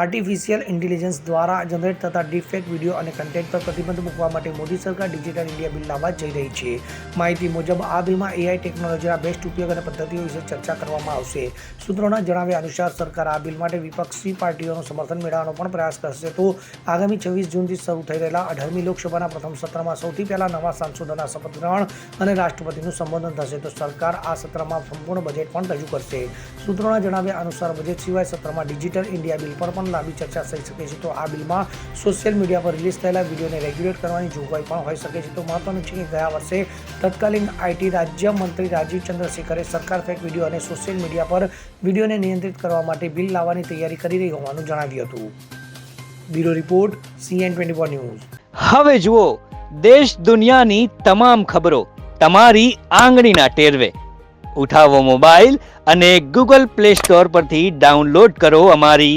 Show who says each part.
Speaker 1: Artificial intelligence દ્વારા generate થતા ડીફેક video અને કન્ટેન્ટ પર પ્રતિબંધ મૂકવા માટે મોદી સરકાર ડિજિટલ ઇન્ડિયા બિલ લાવવા જઈ રહી છે. માહિતી મુજબ, આ બિલમાં એઆઈ ટેકનોલોજીના બેસ્ટ ઉપયોગ અને પદ્ધતિઓ વિશે ચર્ચા કરવામાં આવશે. સૂત્રોના જણાવ્યા અનુસાર, સરકાર આ બિલ માટે વિપક્ષી પાર્ટીઓનું સમર્થન મેળવવાનો પણ પ્રયાસ કરશે. તો આગામી છવ્વીસ જૂનથી શરૂ થઈ રહેલા અઢારમી લોકસભાના પ્રથમ સત્રમાં સૌથી પહેલા નવા સાંસદોના શપથ ગ્રહણ અને રાષ્ટ્રપતિનું સંબોધન થશે. તો સરકાર આ સત્રમાં સંપૂર્ણ બજેટ પણ રજૂ કરશે. સૂત્રોના જણાવ્યા અનુસાર બજેટ સિવાય સત્રમાં ડિજિટલ ઇન્ડિયા બિલ પર પણ લાંબી ચર્ચા થઈ શકે છે. તો આ બિલમાં સોશિયલ મીડિયા પર રિલીઝ થયેલા વિડીયોને રેગ્યુલેટ કરવાની જોગવાઈ પણ હોઈ શકે છે. તો મહત્વનું છે કે ગયા વર્ષે તત્કાલીન આઈટી રાજ્યમંત્રી રાજીવ ચંદ્રશેખરે સરકાર ફેક વીડિયો અને સોશિયલ મીડિયા પર વિડીયોને નિયંત્રિત કરવા માટે બિલ લાવવાની તૈયારી કરી રહી હોવાનું જણાવ્યું હતું. Bureau report, CN twenty four news.
Speaker 2: હવે જુઓ, દેશ દુનિયાની તમામ ખબરો તમારી આંગળીના ટેરવે. ઉઠાવો મોબાઈલ અને ગૂગલ પ્લે સ્ટોર પરથી ડાઉનલોડ કરો અમારી